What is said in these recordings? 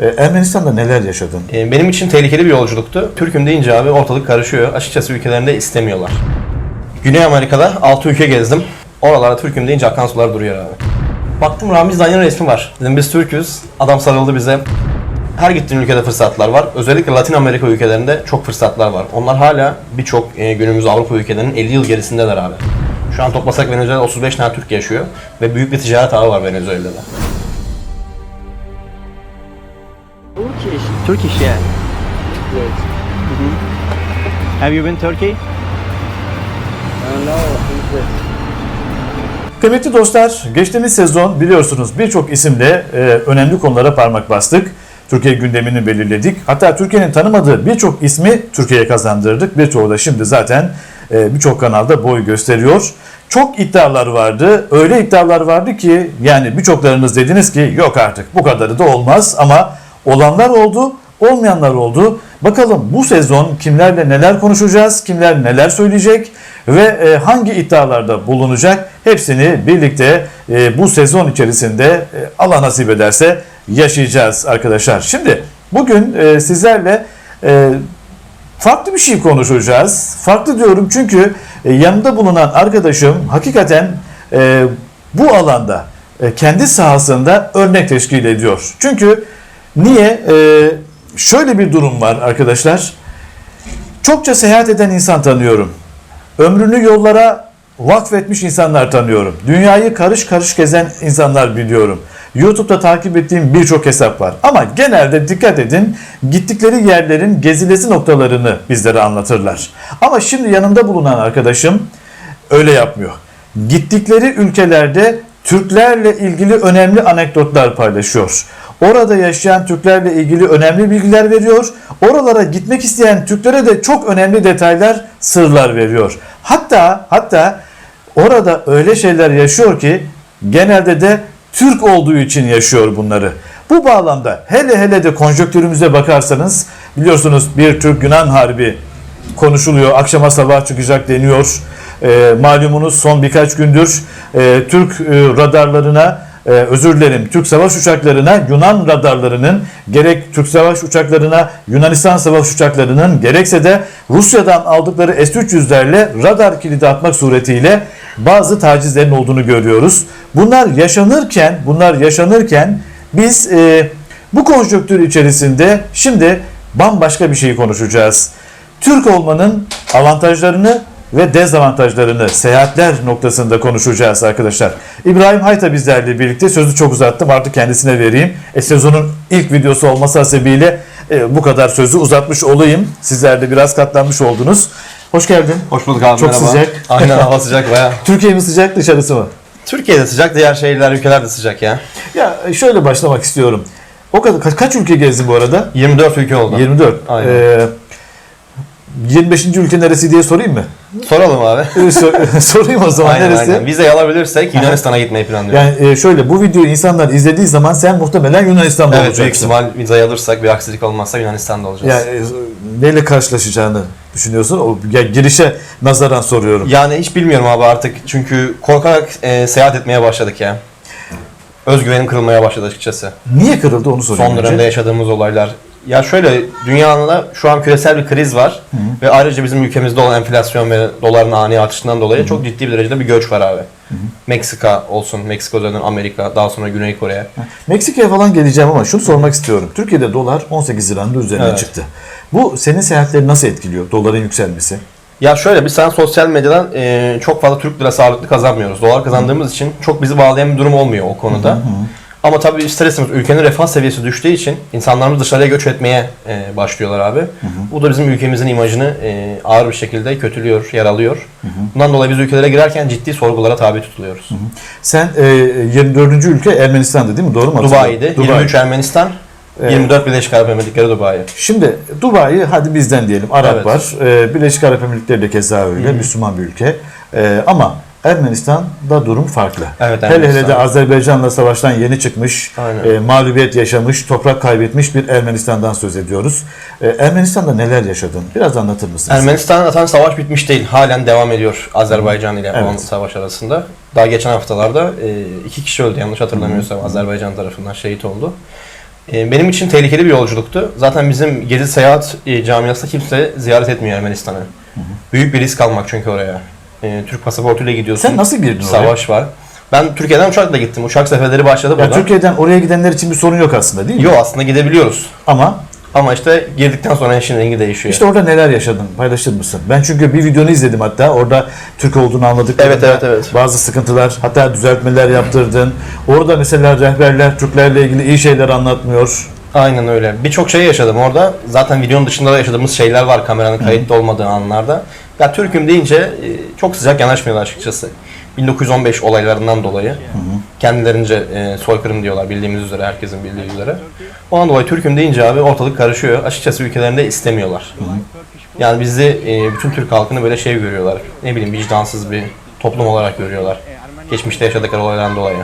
E, Ermenistan'da neler yaşadın? Ee, Benim için tehlikeli bir yolculuktu. Türk'üm deyince abi ortalık karışıyor. Açıkçası ülkelerinde istemiyorlar. Güney Amerika'da 6 ülke gezdim. Oralarda Türk'üm deyince akan sular duruyor abi. Baktım Ramiz Danya'nın resmi var. Dedim biz Türk'üz. Adam sarıldı bize. Her gittiğin ülkede fırsatlar var. Özellikle Latin Amerika ülkelerinde çok fırsatlar var. Onlar hala birçok e, günümüz Avrupa ülkelerinin 50 yıl gerisindeler abi. Şu an toplasak Venezuela'da 35 tane Türk yaşıyor ve büyük bir ticaret ağı var Venezuela'da. Turkish. Turkish, yeah. Yes. Have you been Turkey? Uh, no, interest. Kıymetli dostlar, geçtiğimiz sezon biliyorsunuz birçok isimle e, önemli konulara parmak bastık. Türkiye gündemini belirledik. Hatta Türkiye'nin tanımadığı birçok ismi Türkiye'ye kazandırdık. Birçoğu da şimdi zaten e, birçok kanalda boy gösteriyor. Çok iddialar vardı. Öyle iddialar vardı ki yani birçoklarınız dediniz ki yok artık bu kadarı da olmaz ama olanlar oldu, olmayanlar oldu. Bakalım bu sezon kimlerle neler konuşacağız, kimler neler söyleyecek ve e, hangi iddialarda bulunacak hepsini birlikte e, bu sezon içerisinde e, Allah nasip ederse yaşayacağız arkadaşlar. Şimdi bugün sizlerle farklı bir şey konuşacağız. Farklı diyorum çünkü yanında bulunan arkadaşım hakikaten bu alanda kendi sahasında örnek teşkil ediyor. Çünkü niye? E, şöyle bir durum var arkadaşlar. Çokça seyahat eden insan tanıyorum. Ömrünü yollara vakfetmiş insanlar tanıyorum. Dünyayı karış karış gezen insanlar biliyorum. YouTube'da takip ettiğim birçok hesap var. Ama genelde dikkat edin gittikleri yerlerin gezilesi noktalarını bizlere anlatırlar. Ama şimdi yanımda bulunan arkadaşım öyle yapmıyor. Gittikleri ülkelerde Türklerle ilgili önemli anekdotlar paylaşıyor. Orada yaşayan Türklerle ilgili önemli bilgiler veriyor. Oralara gitmek isteyen Türklere de çok önemli detaylar, sırlar veriyor. Hatta hatta orada öyle şeyler yaşıyor ki genelde de Türk olduğu için yaşıyor bunları. Bu bağlamda hele hele de konjonktürümüze bakarsanız biliyorsunuz bir Türk-Yunan harbi konuşuluyor. Akşama sabah çıkacak deniyor. E, malumunuz son birkaç gündür e, Türk e, radarlarına e, özür dilerim Türk savaş uçaklarına Yunan radarlarının gerek Türk savaş uçaklarına Yunanistan savaş uçaklarının gerekse de Rusya'dan aldıkları S-300'lerle radar kilidi atmak suretiyle bazı tacizlerin olduğunu görüyoruz. Bunlar yaşanırken bunlar yaşanırken biz e, bu konjonktür içerisinde şimdi bambaşka bir şeyi konuşacağız. Türk olmanın avantajlarını ve dezavantajlarını seyahatler noktasında konuşacağız arkadaşlar. İbrahim Hayta bizlerle birlikte sözü çok uzattım artık kendisine vereyim. E, sezonun ilk videosu olması hasebiyle e, bu kadar sözü uzatmış olayım. Sizler de biraz katlanmış oldunuz. Hoş geldin. Hoş bulduk abi Çok merhaba. sıcak. Aynen hava sıcak baya. Türkiye mi sıcak dışarısı mı? Türkiye'de sıcak, diğer şehirler, ülkeler de sıcak ya. Ya e, şöyle başlamak istiyorum. O kadar kaç, kaç ülke gezdin bu arada? 24 ülke oldu. 24. Aynen. Ee, 25. ülke neresi diye sorayım mı? Soralım abi. Ee, sor- sorayım o zaman aynen neresi? aynen. Vizeyi alabilirsek Yunanistan'a gitmeyi planlıyorum. Yani e, şöyle bu videoyu insanlar izlediği zaman sen muhtemelen Yunanistan'da evet olacaksın. büyük ihtimal vizeyi alırsak bir aksilik olmazsa Yunanistan'da olacağız. Yani e, neyle karşılaşacağını düşünüyorsun? O ya, girişe nazaran soruyorum. Yani hiç bilmiyorum abi artık çünkü korkarak e, seyahat etmeye başladık ya. Özgüvenim kırılmaya başladı açıkçası. Niye kırıldı onu sorayım. Son önce. dönemde yaşadığımız olaylar. Ya şöyle dünyada şu an küresel bir kriz var ve ayrıca bizim ülkemizde olan enflasyon ve doların ani artışından dolayı çok ciddi bir derecede bir göç var abi. Meksika olsun, Meksika üzerinden Amerika, daha sonra Güney Kore'ye. Meksika'ya falan geleceğim ama şunu sormak istiyorum. Türkiye'de dolar 18 liranın üzerine Evet. çıktı. Bu senin seyahatleri nasıl etkiliyor? Doların yükselmesi. Ya şöyle biz sen sosyal medyadan e, çok fazla Türk lirası ağırlıklı kazanmıyoruz. Dolar kazandığımız için çok bizi bağlayan bir durum olmuyor o konuda. Ama tabii ister istemez ülkenin refah seviyesi düştüğü için insanlarımız dışarıya göç etmeye e, başlıyorlar abi. Bu da bizim ülkemizin imajını e, ağır bir şekilde kötülüyor, yaralıyor. Bundan dolayı biz ülkelere girerken ciddi sorgulara tabi tutuluyoruz. Sen e, 24. ülke Ermenistan'dı değil mi? Doğru mu? Dubai'de, Dubai. 23 Ermenistan, Evet. 24 Birleşik Arap Emirlikleri Dubai. Şimdi Dubai hadi bizden diyelim Arap Evet. var. Ee, Birleşik Arap Emirlikleri de keza öyle. Müslüman bir ülke. Ee, ama Ermenistan'da durum farklı. Evet, hele hele de Azerbaycan'la savaştan yeni çıkmış, Aynen. e, mağlubiyet yaşamış, toprak kaybetmiş bir Ermenistan'dan söz ediyoruz. Ee, Ermenistan'da neler yaşadın? Biraz anlatır mısınız? Ermenistan'da zaten savaş bitmiş değil. Halen devam ediyor Azerbaycan ile olan Evet. savaş arasında. Daha geçen haftalarda e, iki kişi öldü yanlış hatırlamıyorsam Azerbaycan tarafından şehit oldu. E, benim için tehlikeli bir yolculuktu. Zaten bizim gezi seyahat e, camiasında kimse ziyaret etmiyor Ermenistan'ı. Büyük bir risk almak çünkü oraya. E, Türk pasaportuyla gidiyorsun. Sen nasıl girdin oraya? Savaş var. Ben Türkiye'den uçakla gittim. Uçak seferleri başladı Ya. Türkiye'den oraya gidenler için bir sorun yok aslında değil mi? Yok aslında gidebiliyoruz. Ama Ama işte girdikten sonra işin rengi değişiyor. işte orada neler yaşadın paylaşır mısın? Ben çünkü bir videonu izledim hatta orada Türk olduğunu anladık. Evet, evet, evet. Bazı sıkıntılar hatta düzeltmeler yaptırdın. Orada mesela rehberler Türklerle ilgili iyi şeyler anlatmıyor. Aynen öyle. Birçok şey yaşadım orada. Zaten videonun dışında da yaşadığımız şeyler var kameranın kayıtlı olmadığı anlarda. Ya Türk'üm deyince e, çok sıcak yanaşmıyorlar açıkçası. 1915 olaylarından dolayı. Kendilerince e, soykırım diyorlar bildiğimiz üzere, herkesin bildiği üzere. Ondan dolayı Türk'üm deyince abi ortalık karışıyor. Açıkçası ülkelerinde istemiyorlar. Yani bizi, e, bütün Türk halkını böyle şey görüyorlar. Ne bileyim vicdansız bir toplum olarak görüyorlar. Geçmişte yaşadıkları olaylardan dolayı.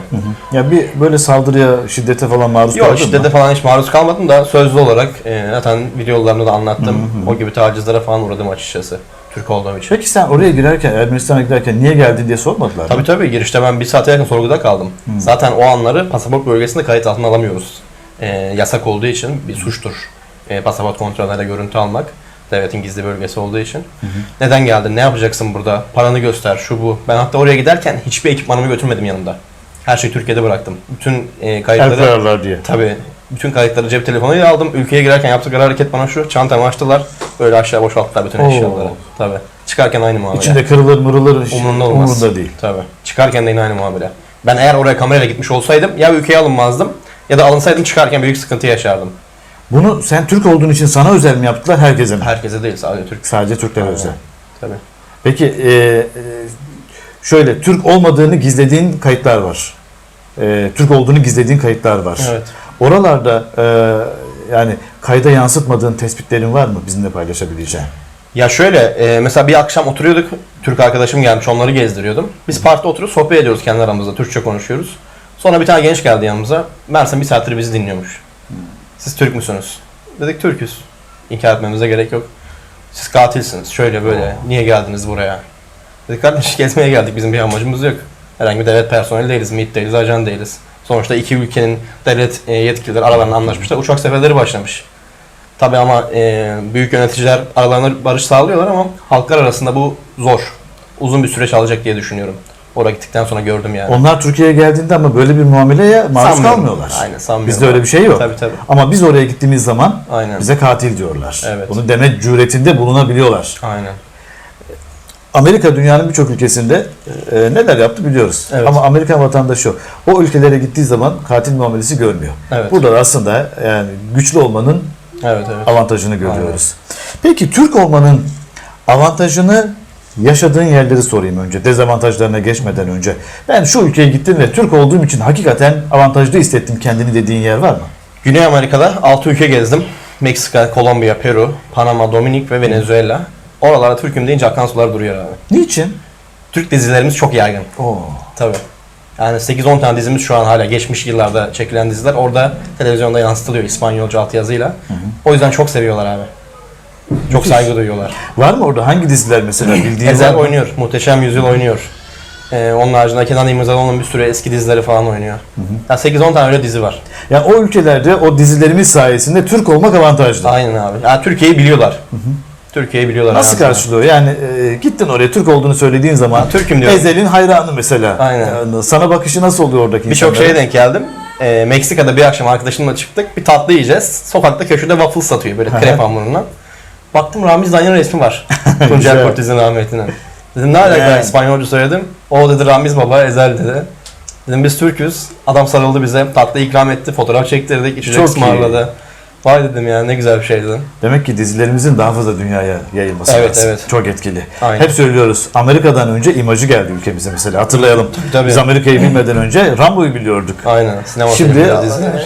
Ya bir böyle saldırıya, şiddete falan maruz Yok kaldın şiddete mı? falan hiç maruz kalmadım da sözlü olarak e, zaten videolarımda da anlattım. O gibi tacizlere falan uğradım açıkçası. Türk olduğum için. Peki sen oraya girerken, Ermenistan'a giderken niye geldin diye sormadılar mı? Tabii tabii girişte ben bir saate yakın sorguda kaldım. Zaten o anları pasaport bölgesinde kayıt altına alamıyoruz. E, yasak olduğu için bir suçtur. E, pasaport kontrollerinde görüntü almak. Devletin gizli bölgesi olduğu için. Neden geldin? Ne yapacaksın burada? Paranı göster, şu bu. Ben hatta oraya giderken hiçbir ekipmanımı götürmedim yanımda. Her şeyi Türkiye'de bıraktım. Bütün e, El kayıtları... koyarlar diye. Tabii. Bütün kayıtları cep telefonuyla aldım. Ülkeye girerken yaptıkları hareket bana şu. Çantamı açtılar. Böyle aşağı boşalttılar bütün Oo. eşyaları. Tabii. Çıkarken aynı muamele. İçinde kırılır mırılır Umurunda olmaz. umurunda değil. Tabii. Çıkarken de yine aynı muamele. Ben eğer oraya kamerayla gitmiş olsaydım ya ülkeye alınmazdım ya da alınsaydım çıkarken büyük sıkıntı yaşardım. Bunu sen Türk olduğun için sana özel mi yaptılar herkese mi? Herkese değil sadece Türk. Sadece Türklere Aynen. özel. Tabii. Peki e, e, şöyle Türk olmadığını gizlediğin kayıtlar var. E, Türk olduğunu gizlediğin kayıtlar var. Evet. Oralarda e, yani kayda yansıtmadığın tespitlerin var mı bizimle paylaşabileceğin? Ya şöyle e, mesela bir akşam oturuyorduk. Türk arkadaşım gelmiş onları gezdiriyordum. Biz parkta oturup sohbet ediyoruz kendi aramızda. Türkçe konuşuyoruz. Sonra bir tane genç geldi yanımıza. Meğersem bir saattir bizi dinliyormuş. Siz Türk müsünüz? Dedik Türküz. İnkar etmemize gerek yok. Siz katilsiniz. Şöyle böyle. Niye geldiniz buraya? Dedik kardeş gezmeye geldik. Bizim bir amacımız yok. Herhangi bir devlet personeli değiliz. MİT değiliz. Ajan değiliz. Sonuçta iki ülkenin devlet e, yetkilileri aralarında anlaşmışlar. Uçak seferleri başlamış. Tabi ama e, büyük yöneticiler aralarında barış sağlıyorlar ama halklar arasında bu zor. Uzun bir süreç alacak diye düşünüyorum. Oraya gittikten sonra gördüm yani. Onlar Türkiye'ye geldiğinde ama böyle bir muameleye maruz Sanmıyorum. kalmıyorlar. Aynen sanmıyorum. Bizde öyle bir şey yok. Tabii tabii. Ama biz oraya gittiğimiz zaman Aynen. bize katil diyorlar. Evet. Bunu deme cüretinde bulunabiliyorlar. Aynen. Amerika dünyanın birçok ülkesinde e, neler yaptı biliyoruz. Evet. Ama Amerikan vatandaşı o. O ülkelere gittiği zaman katil muamelesi görmüyor. Evet. Burada da aslında yani güçlü olmanın Evet evet. avantajını görüyoruz. Peki Türk olmanın avantajını yaşadığın yerleri sorayım önce. Dezavantajlarına geçmeden önce. Ben şu ülkeye gittim ve Türk olduğum için hakikaten avantajlı hissettim kendini dediğin yer var mı? Güney Amerika'da 6 ülke gezdim. Meksika, Kolombiya, Peru, Panama, Dominik ve Venezuela. Oralarda Türk'üm deyince akan sular duruyor abi. Niçin? Türk dizilerimiz çok yaygın. Oo. Tabii. Yani 8-10 tane dizimiz şu an hala geçmiş yıllarda çekilen diziler orada televizyonda yansıtılıyor İspanyolca altyazıyla. O yüzden çok seviyorlar abi. Çok saygı duyuyorlar. Var mı orada hangi diziler mesela bildiğin var Ezel oynuyor. Muhteşem Yüzyıl oynuyor. Ee, onun haricinde Kenan İmirzalıoğlu'nun bir sürü eski dizileri falan oynuyor. Ya 8-10 tane öyle dizi var. Yani o ülkelerde o dizilerimiz sayesinde Türk olmak avantajlı. Aynen abi. Yani Türkiye'yi biliyorlar. Türkiye'yi biliyorlar. Nasıl yani. karşılıyor? Yani e, gittin oraya Türk olduğunu söylediğin zaman Türk'üm diyor. Ezel'in hayranı mesela. Aynen. Yani sana bakışı nasıl oluyor oradaki Birçok insanların? şeye denk geldim. Ee, Meksika'da bir akşam arkadaşımla çıktık. Bir tatlı yiyeceğiz. Sokakta köşede waffle satıyor böyle krep hamurundan. Baktım Ramiz Danya'nın resmi var. Tuncel. Cortez'in rahmetine. Dedim ne alaka Yani. İspanyolca söyledim. O dedi Ramiz baba Ezel dedi. Dedim biz Türk'üz. Adam sarıldı bize. Tatlı ikram etti. Fotoğraf çektirdik. içecek Çok ısmarladı. Vay dedim ya ne güzel bir şey dedim. Demek ki dizilerimizin daha fazla dünyaya yayılması Evet, lazım. evet. Çok etkili. Aynen. Hep söylüyoruz. Amerika'dan önce imajı geldi ülkemize mesela. Hatırlayalım. tabii. Biz Amerika'yı bilmeden önce Rambo'yu biliyorduk. Aynen. Sinema Şimdi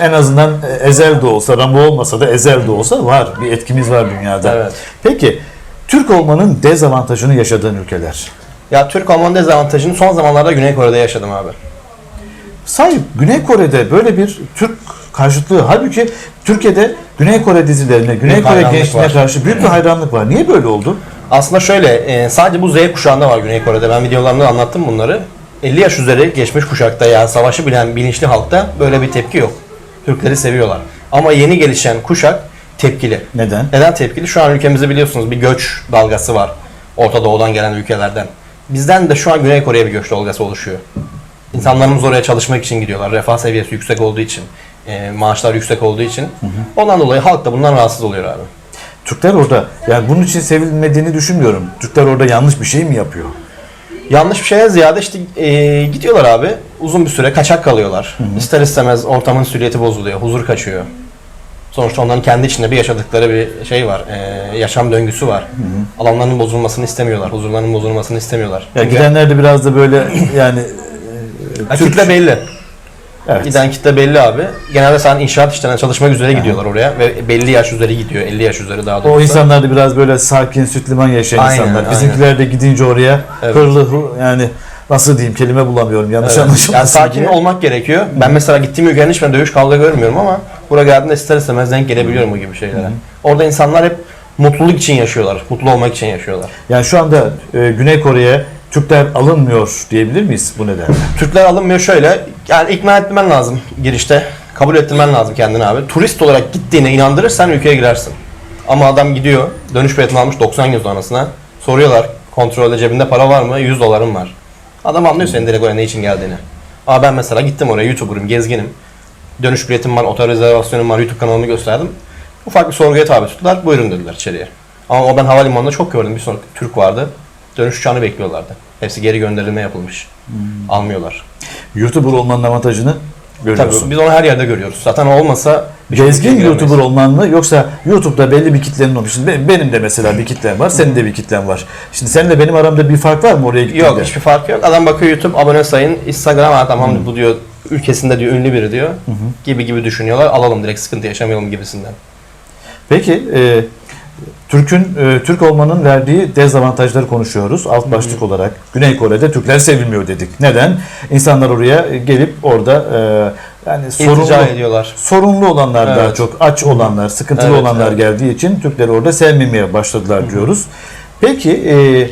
en azından Ezel de olsa, Rambo olmasa da Ezel de olsa var. Bir etkimiz var dünyada. Evet. Peki Türk olmanın dezavantajını yaşadığın ülkeler. Ya Türk olmanın dezavantajını son zamanlarda Güney Kore'de yaşadım abi. Sahip Güney Kore'de böyle bir Türk karşıtlığı. Halbuki Türkiye'de Güney Kore dizilerine, Güney Büyük Kore gençliğine var. karşı büyük bir hayranlık var. Niye böyle oldu? Aslında şöyle, e, sadece bu Z kuşağında var Güney Kore'de. Ben videolarımda anlattım bunları. 50 yaş üzeri geçmiş kuşakta yani savaşı bilen bilinçli halkta böyle bir tepki yok. Türkleri seviyorlar. Ama yeni gelişen kuşak tepkili. Neden? Neden tepkili? Şu an ülkemizde biliyorsunuz bir göç dalgası var. Orta Doğu'dan gelen ülkelerden. Bizden de şu an Güney Kore'ye bir göç dalgası oluşuyor. İnsanlarımız oraya çalışmak için gidiyorlar. Refah seviyesi yüksek olduğu için, e, maaşlar yüksek olduğu için. Ondan dolayı halk da bundan rahatsız oluyor abi. Türkler orada yani bunun için sevilmediğini düşünmüyorum. Türkler orada yanlış bir şey mi yapıyor? Yanlış bir şeye ziyade işte e, gidiyorlar abi. Uzun bir süre kaçak kalıyorlar. İster istemez ortamın süliyeti bozuluyor, huzur kaçıyor. Sonuçta onların kendi içinde bir yaşadıkları bir şey var, e, yaşam döngüsü var. Alanlarının bozulmasını istemiyorlar, huzurlarının bozulmasını istemiyorlar. Ya Çünkü gidenler de biraz da böyle yani ya Türk- belli. Evet. Giden kitle belli abi. Genelde sen inşaat işlerine çalışmak üzere gidiyorlar oraya ve belli yaş üzeri gidiyor, 50 yaş üzeri daha doğrusu. O insanlar da biraz böyle sakin, süt liman yaşayan Aynen, insanlar. aynen. Bizimkiler de gidince oraya Evet. hırlı hu- yani nasıl diyeyim kelime bulamıyorum yanlış Evet. anlaşılmasın Yani sakin diye. olmak gerekiyor. Ben mesela gittiğim ülkenin hiçbirinde dövüş kavga görmüyorum ama buraya geldiğimde ister istemez denk gelebiliyorum bu gibi şeylere. Orada insanlar hep mutluluk için yaşıyorlar. Mutlu olmak için yaşıyorlar. Yani şu anda e, Güney Kore'ye Türkler alınmıyor diyebilir miyiz bu nedenle? Türkler alınmıyor şöyle. Yani ikna etmen lazım girişte. Kabul ettirmen lazım kendini abi. Turist olarak gittiğine inandırırsan ülkeye girersin. Ama adam gidiyor. Dönüş biletini almış 90 gün sonrasına. Soruyorlar kontrolde cebinde para var mı? 100 dolarım var. Adam anlıyor senin direkt oraya ne için geldiğini. Ama ben mesela gittim oraya YouTuber'ım, gezginim. Dönüş biletim var, otel rezervasyonum var, YouTube kanalımı gösterdim. Ufak bir sorguya tabi tuttular. Buyurun dediler içeriye. Ama o ben havalimanında çok gördüm. Bir sonraki Türk vardı. Dönüş uçağını bekliyorlardı. Hepsi geri gönderilme yapılmış. Almıyorlar. YouTuber olmanın avantajını görüyorsun. Tabii biz onu her yerde görüyoruz. Zaten olmasa birçok Gezgin. YouTuber olman mı yoksa YouTube'da belli bir kitlenin olmuş. Benim, de mesela bir kitlem var, senin de bir kitlen var. Şimdi seninle benim aramda bir fark var mı oraya gittiğinde? Yok hiçbir fark yok. Adam bakıyor YouTube abone sayın, Instagram ha tamam bu diyor ülkesinde diyor ünlü biri diyor. Gibi gibi düşünüyorlar. Alalım direkt sıkıntı yaşamayalım gibisinden. Peki e, Türk'ün e, Türk olmanın verdiği dezavantajları konuşuyoruz. Alt başlık olarak Güney Kore'de Türkler sevilmiyor dedik. Neden? İnsanlar oraya gelip orada e, yani sorunlu, ediyorlar. sorunlu olanlar daha Evet. çok aç olanlar, sıkıntılı Evet, olanlar evet. geldiği için Türkleri orada sevmemeye başladılar diyoruz. Peki e,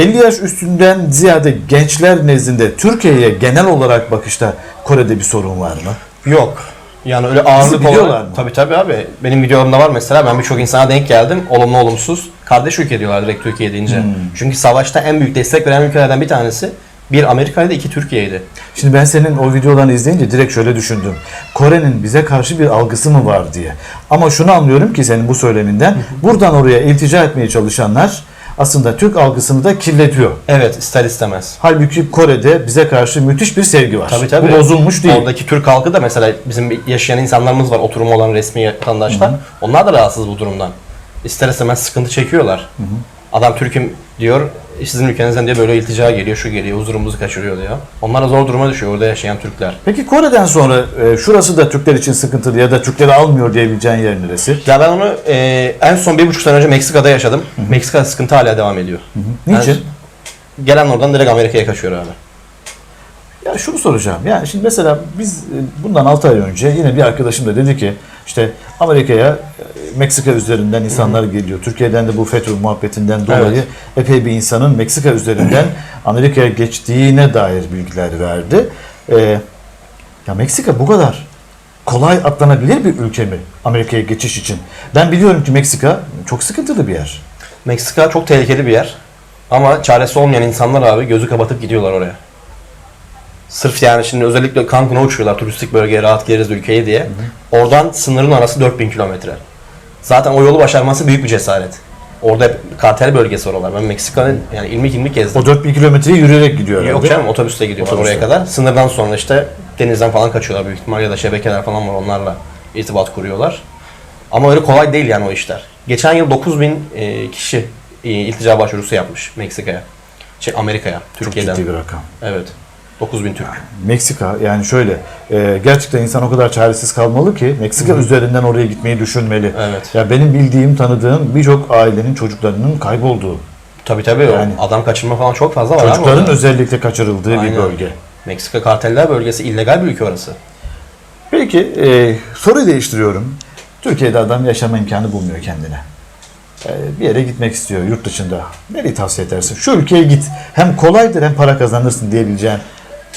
50 yaş üstünden ziyade gençler nezdinde Türkiye'ye genel olarak bakışta Kore'de bir sorun var mı? Yok. Yani öyle ağırlık olarak. mı? Tabii tabii abi. Benim videolarımda var mesela. Ben birçok insana denk geldim. Olumlu olumsuz. Kardeş ülke diyorlar direkt Türkiye deyince. Hmm. Çünkü savaşta en büyük destek veren ülkelerden bir tanesi bir Amerika'ydı, iki Türkiye'ydi. Şimdi ben senin o videolarını izleyince direkt şöyle düşündüm. Kore'nin bize karşı bir algısı mı var diye. Ama şunu anlıyorum ki senin bu söyleminden. Buradan oraya iltica etmeye çalışanlar aslında Türk algısını da kirletiyor. Evet, ister istemez. Halbuki Kore'de bize karşı müthiş bir sevgi var. Tabii tabii. Bu bozulmuş değil. Oradaki Türk halkı da mesela bizim yaşayan insanlarımız var, oturumu olan resmi vatandaşlar. Onlar da rahatsız bu durumdan. İster istemez sıkıntı çekiyorlar. Adam Türk'üm diyor, sizin ülkenizden diye böyle iltica geliyor, şu geliyor, huzurumuzu kaçırıyor diyor. Onlar da zor duruma düşüyor orada yaşayan Türkler. Peki Kore'den sonra e, şurası da Türkler için sıkıntılı ya da Türkleri almıyor diyebileceğin yer neresi? Ya ben onu e, en son bir buçuk sene önce Meksika'da yaşadım. Meksika'da sıkıntı hala devam ediyor. Niçin? Yani gelen oradan direkt Amerika'ya kaçıyor abi. Ya şunu soracağım. Yani şimdi mesela biz e, bundan 6 ay önce yine bir arkadaşım da dedi ki işte Amerika'ya e, Meksika üzerinden insanlar geliyor. Türkiye'den de bu FETÖ muhabbetinden dolayı Evet. epey bir insanın Meksika üzerinden Amerika'ya geçtiğine dair bilgiler verdi. E, ya Meksika bu kadar kolay atlanabilir bir ülke mi Amerika'ya geçiş için? Ben biliyorum ki Meksika çok sıkıntılı bir yer. Meksika çok tehlikeli bir yer. Ama çaresi olmayan insanlar abi gözü kapatıp gidiyorlar oraya. Sırf yani şimdi özellikle Cancun'a uçuyorlar turistik bölgeye rahat geliriz ülkeye diye. Oradan sınırın arası 4000 kilometre. Zaten o yolu başarması büyük bir cesaret. Orada hep kartel bölgesi oralar. Ben Meksika'nın yani ilmik ilmik gezdim. O 4000 kilometreyi yürüyerek gidiyor Yok canım otobüste gidiyorlar Otobüste. oraya kadar. Sınırdan sonra işte denizden falan kaçıyorlar büyük ihtimal ya da şebekeler falan var onlarla irtibat kuruyorlar. Ama öyle kolay değil yani o işler. Geçen yıl 9000 e, kişi e, iltica başvurusu yapmış Meksika'ya. Şey Amerika'ya, Çok Türkiye'den. ciddi bir rakam. Evet. 9000 Türk. Meksika yani şöyle e, gerçekten insan o kadar çaresiz kalmalı ki Meksika üzerinden oraya gitmeyi düşünmeli. Evet. Ya benim bildiğim, tanıdığım birçok ailenin çocuklarının kaybolduğu, Tabii tabii Yani- o adam kaçırma falan çok fazla var çocukların özellikle kaçırıldığı bir Aynen. bölge. Meksika karteller bölgesi illegal bir ülke orası. Peki e, soruyu değiştiriyorum. Türkiye'de adam yaşama imkanı bulmuyor kendine. E, bir yere gitmek istiyor yurt dışında. Nereyi tavsiye edersin? Şu ülkeye git. Hem kolaydır hem para kazanırsın diyebileceğin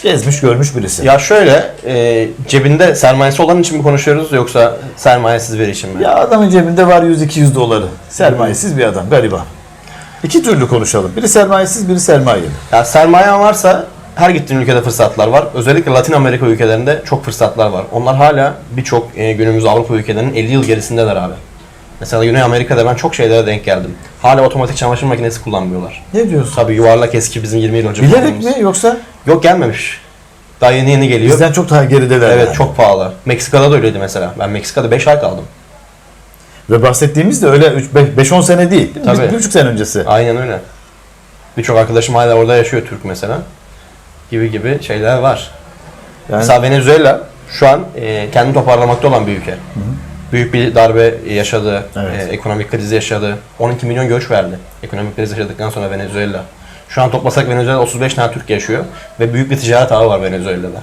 Gezmiş görmüş birisi. Ya şöyle, e, cebinde sermayesi olan için mi konuşuyoruz yoksa sermayesiz biri için mi? Ya adamın cebinde var 100-200 doları. Sermayesiz bir adam gariban. İki türlü konuşalım. Biri sermayesiz, biri sermayeli. Ya sermayen varsa her gittiğin ülkede fırsatlar var. Özellikle Latin Amerika ülkelerinde çok fırsatlar var. Onlar hala birçok e, günümüz Avrupa ülkelerinin 50 yıl gerisindeler abi. Mesela Güney Amerika'da ben çok şeylere denk geldim. Hala otomatik çamaşır makinesi kullanmıyorlar. Ne diyorsun? Tabii yuvarlak eski bizim 20 yıl önce Bilerek kullandığımız. mi yoksa Yok gelmemiş. Daha yeni yeni geliyor. bizden çok daha gerideler Evet yani. çok pahalı. Meksika'da da öyleydi mesela. Ben Meksika'da 5 ay kaldım. Ve bahsettiğimiz de öyle 5-10 sene değil. değil? Tabii. Bir, buçuk sene öncesi. Aynen öyle. Birçok arkadaşım hala orada yaşıyor Türk mesela. Gibi gibi şeyler var. Yani Mesela Venezuela şu an e, kendini toparlamakta olan bir ülke. Büyük bir darbe yaşadı, Evet. e, ekonomik kriz yaşadı. 12 milyon göç verdi. Ekonomik kriz yaşadıktan sonra Venezuela. Şu an toplasak Venezuela'da 35 tane Türk yaşıyor ve büyük bir ticaret ağı var Venezuela'da.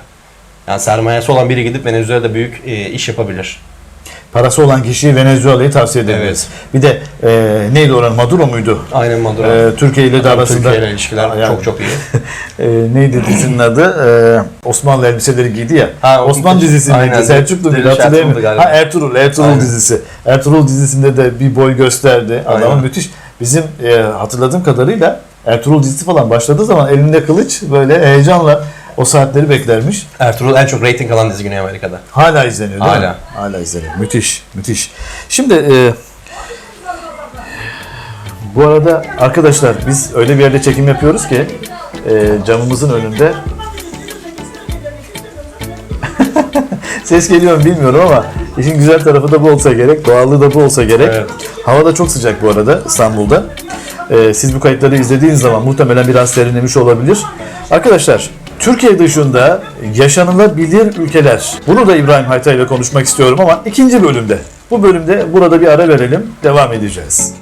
Yani sermayesi olan biri gidip Venezuela'da büyük e, iş yapabilir. parası olan kişiyi Venezuela'yı tavsiye edebiliriz. Bir de e, neydi oranın Maduro muydu? Aynen Maduro. E, Türkiye ile de arasında Türkiye ile ilişkiler Yani- çok çok iyi. e, neydi dizinin adı? E, Osmanlı elbiseleri giydi ya. Ha, Osman dizisindeydi. aynen. Selçuklu muydu galiba. Ha Ertuğrul, Ertuğrul Aynen. dizisi. Ertuğrul dizisinde de bir boy gösterdi. Adamın müthiş. Bizim e, hatırladığım kadarıyla Ertuğrul dizisi falan başladığı zaman elinde kılıç böyle heyecanla o saatleri beklermiş. Ertuğrul en çok reyting alan dizi Güney Amerika'da. Hala izleniyor değil mi? Hala. Hala izleniyor. Müthiş, müthiş. Şimdi e, bu arada arkadaşlar biz öyle bir yerde çekim yapıyoruz ki e, camımızın önünde ses geliyor mu bilmiyorum ama işin güzel tarafı da bu olsa gerek, doğallığı da bu olsa gerek. Evet. Hava da çok sıcak bu arada İstanbul'da. Ee, siz bu kayıtları izlediğiniz zaman muhtemelen biraz serinlemiş olabilir. Arkadaşlar Türkiye dışında yaşanılabilir ülkeler. Bunu da İbrahim Hayta ile konuşmak istiyorum ama ikinci bölümde. Bu bölümde burada bir ara verelim. Devam edeceğiz.